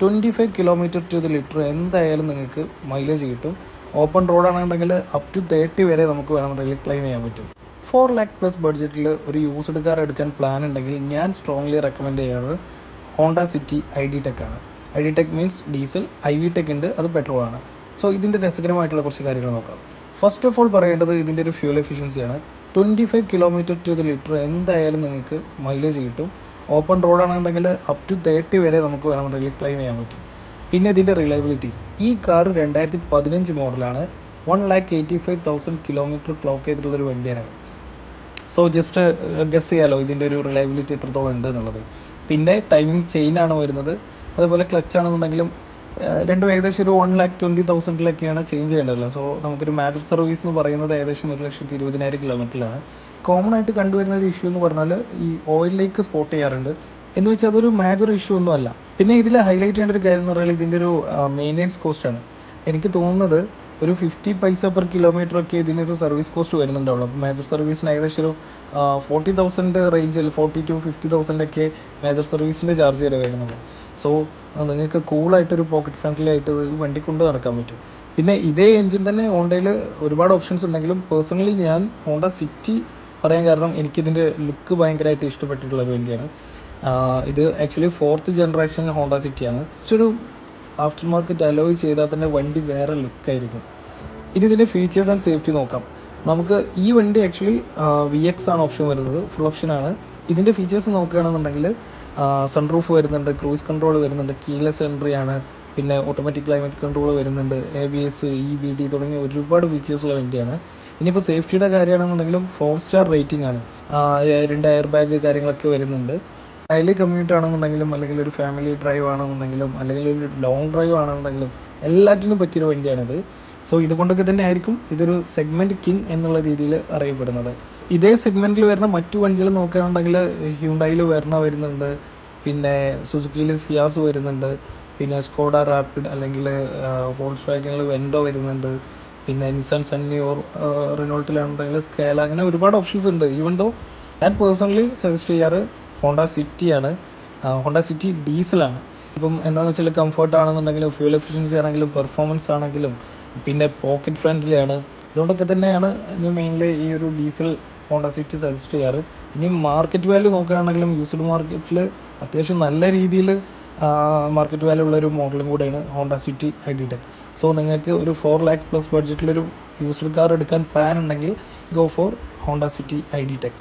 Twenty five kilometre to the litre എന്തായാലും നിങ്ങൾക്ക് mileage കിട്ടും. ഓപ്പൺ റോഡാണെന്നുണ്ടെങ്കിൽ അപ് ടു തേർട്ടി വരെ നമുക്ക് വേണമെന്നുണ്ടെങ്കിൽ ക്ലെയിം ചെയ്യാൻ പറ്റും. ഫോർ ലാക്ക് പ്ലസ് ബഡ്ജറ്റിൽ ഒരു യൂസ്ഡ് കാർ എടുക്കാൻ പ്ലാൻ ഉണ്ടെങ്കിൽ ഞാൻ സ്ട്രോങ്ലി റെക്കമെൻഡ് ചെയ്യാറ് Honda City I D tech ആണ്. I D tech means diesel I V tech ഉണ്ട് അത് പെട്രോൾ ആണ്. സോ ഇതിന്റെ രസകരമായിട്ടുള്ള കുറച്ച് കാര്യങ്ങൾ നോക്കാം. ഫസ്റ്റ് ഓഫ് ഓൾ പറയേണ്ടത് ഇതിന്റെ ഒരു fuel എഫിഷ്യൻസിയാണ് twenty five kilometre to the litre എന്തായാലും നിങ്ങൾക്ക് മൈലേജ് കിട്ടും. ഓപ്പൺ റോഡാണെന്നുണ്ടെങ്കിൽ അപ് ടു തേർട്ടി വരെ നമുക്ക് വേണമെന്നുണ്ടെങ്കിൽ ക്ലെയിം ചെയ്യാൻ പറ്റും. പിന്നെ ഇതിന്റെ റിലയബിലിറ്റി ഈ കാർ രണ്ടായിരത്തി പതിനഞ്ച് മോഡലാണ് one lakh eighty five thousand kilometre clock ചെയ്തിട്ടുള്ള ഒരു വണ്ടിയാണ് സോ ജസ്റ്റ് ഗസ് ചെയ്യാലോ ഇതിന്റെ ഒരു റിലയബിലിറ്റി എത്രത്തോളം ഉണ്ട് എന്നുള്ളത്. പിന്നെ ടൈമിംഗ് ചെയിൻ ആണ് വരുന്നത്. അതുപോലെ ക്ലച്ച് ആണെന്നുണ്ടെങ്കിലും രണ്ടും ഏകദേശം ഒരു വൺ ലാക്ക് ട്വന്റി തൗസൻഡിലൊക്കെയാണ് ചേഞ്ച് ചെയ്യേണ്ടത്. സോ നമുക്കൊരു മാജർ സർവീസ് എന്ന് പറയുന്നത് ഏകദേശം ഒരു ലക്ഷത്തി ഇരുപതിനായിരം കിലോമീറ്ററിലാണ് കോമൺ ആയിട്ട് കണ്ടുവരുന്ന ഒരു ഇഷ്യൂ എന്ന് പറഞ്ഞാൽ ഈ ഓയിൽ ലീക്ക് സ്പോട്ട് ചെയ്യാറുണ്ട്. എന്ന് വെച്ചാൽ അതൊരു മാജർ ഇഷ്യൂ ഒന്നും അല്ല. പിന്നെ ഇതിൽ ഹൈലൈറ്റ് ചെയ്യേണ്ട ഒരു കാര്യം എന്ന് പറഞ്ഞാൽ ഇതിന്റെ ഒരു മെയിന്റെനൻസ് കോസ്റ്റ് ആണ്. എനിക്ക് തോന്നുന്നത് ഒരു ഫിഫ്റ്റി പൈസ പെർ കിലോമീറ്റർ ഒക്കെ ഇതിനൊരു സർവീസ് കോസ്റ്റ് വരുന്നുണ്ടാവുള്ളൂ. അപ്പോൾ മേജർ സർവീസിന് ഏകദേശം ഒരു ഫോർട്ടി തൗസൻഡ് റേഞ്ചിൽ ഫോർട്ടി ടു ഫിഫ്റ്റി തൗസൻഡ് ഒക്കെ മേജർ സർവീസിന്റെ ചാർജ് വരെ വരുന്നുള്ളൂ. സോ നിങ്ങൾക്ക് കൂളായിട്ടൊരു പോക്കറ്റ് ഫ്രണ്ട്ലി ആയിട്ട് ഒരു വണ്ടി കൊണ്ട് നടക്കാൻ പറ്റും. പിന്നെ ഇതേ എഞ്ചിൻ തന്നെ ഹോണ്ടയിൽ ഒരുപാട് ഓപ്ഷൻസ് ഉണ്ടെങ്കിലും പേഴ്സണലി ഞാൻ ഹോണ്ട സിറ്റി പറയാൻ കാരണം എനിക്കിതിന്റെ ലുക്ക് ഭയങ്കരമായിട്ട് ഇഷ്ടപ്പെട്ടിട്ടുള്ള ഒരു വണ്ടിയാണ്. ഇത് ആക്ച്വലി ഫോർത്ത് ജനറേഷൻ ഹോണ്ട സിറ്റിയാണ് ഒരു ആഫ്റ്റർ മാർക്കറ്റ് അലോയ് ചെയ്താൽ തന്നെ വണ്ടി വേറെ ലുക്കായിരിക്കും ഇനി ഇതിന്റെ ഫീച്ചേഴ്സ് ആൻഡ് സേഫ്റ്റി നോക്കാം. നമുക്ക് ഈ വണ്ടി ആക്ച്വലി വി എക്സ് ആണ് ഓപ്ഷൻ വരുന്നത്. ഫുൾ ഓപ്ഷൻ ആണ്. ഇതിന്റെ ഫീച്ചേഴ്സ് നോക്കുകയാണെന്നുണ്ടെങ്കിൽ സൺറൂഫ് വരുന്നുണ്ട് ക്രൂസ് കൺട്രോൾ വരുന്നുണ്ട് കീലെസ് എൻട്രി ആണ്. പിന്നെ ഓട്ടോമാറ്റിക് ക്ലൈമറ്റ് കൺട്രോൾ വരുന്നുണ്ട് A B S E B D തുടങ്ങിയ ഒരുപാട് ഫീച്ചേഴ്സ് ഉള്ള വണ്ടിയാണ്. ഇനിയിപ്പോൾ സേഫ്റ്റിയുടെ കാര്യമാണെന്നുണ്ടെങ്കിലും ഫോർ സ്റ്റാർ റേറ്റിംഗ് ആണ്. രണ്ട് എയർ ബാഗ് കാര്യങ്ങളൊക്കെ വരുന്നുണ്ട്. ഡെയിലി കമ്മ്യൂട്ട് ആണെന്നുണ്ടെങ്കിലും അല്ലെങ്കിൽ ഒരു ഫാമിലി ഡ്രൈവ് ആണെന്നുണ്ടെങ്കിലും അല്ലെങ്കിൽ ഒരു ലോങ് ഡ്രൈവ് ആണെന്നുണ്ടെങ്കിലും എല്ലാറ്റിനും പറ്റിയൊരു വണ്ടിയാണിത്. സോ ഇതുകൊണ്ടൊക്കെ തന്നെ ആയിരിക്കും ഇതൊരു സെഗ്മെന്റ് കിങ് എന്നുള്ള രീതിയിൽ അറിയപ്പെടുന്നത്. ഇതേ സെഗ്മെന്റിൽ വരുന്ന മറ്റു വണ്ടികൾ നോക്കുകയാണെന്നുണ്ടെങ്കിൽ ഹ്യൂണ്ടായിൽ വരുന്ന വരുന്നുണ്ട്. പിന്നെ സുസുക്കിയിൽ സിയാസ് വരുന്നുണ്ട്. പിന്നെ സ്കോഡ റാപ്പിഡ് അല്ലെങ്കിൽ ഫോൾസ് വാഗനിൽ വെൻഡോ വരുന്നുണ്ട്. പിന്നെ നിസാൻ ഓർ റിനോൾട്ടിലാണെന്നുണ്ടെങ്കിൽ സ്കേല അങ്ങനെ ഒരുപാട് ഓപ്ഷൻസ് ഉണ്ട്. ഈവൻ ദോ ഞാൻ പേഴ്സണലി സജസ്റ്റ് ചെയ്യാറ് ഹോണ്ട സിറ്റിയാണ്. ഹോണ്ട സിറ്റി ഡീസലാണ്. ഇപ്പം എന്താണെന്ന് വെച്ചാൽ കംഫർട്ട് ആണെന്നുണ്ടെങ്കിലും ഫ്യൂൽ എഫിഷ്യൻസി ആണെങ്കിലും പെർഫോമൻസ് ആണെങ്കിലും പിന്നെ പോക്കറ്റ് ഫ്രണ്ട്ലി ആണ് ഇതുകൊണ്ടൊക്കെ തന്നെയാണ് ഞാൻ മെയിൻലി ഈ ഒരു ഡീസൽ ഹോണ്ട സിറ്റി സജസ്റ്റ് ചെയ്യാറ്. ഇനി മാർക്കറ്റ് വാല്യൂ നോക്കുകയാണെങ്കിലും യൂസ്ഡ് മാർക്കറ്റിൽ അത്യാവശ്യം നല്ല രീതിയിൽ മാർക്കറ്റ് വാല്യൂ ഉള്ള ഒരു മോഡലും കൂടെയാണ് Honda City i D tech so നിങ്ങൾക്ക് ഒരു ഫോർ ലാക്ക് പ്ലസ് ബഡ്ജറ്റിലൊരു യൂസ്ഡ് കാർ എടുക്കാൻ പ്ലാൻ ഉണ്ടെങ്കിൽ go for Honda City i D tech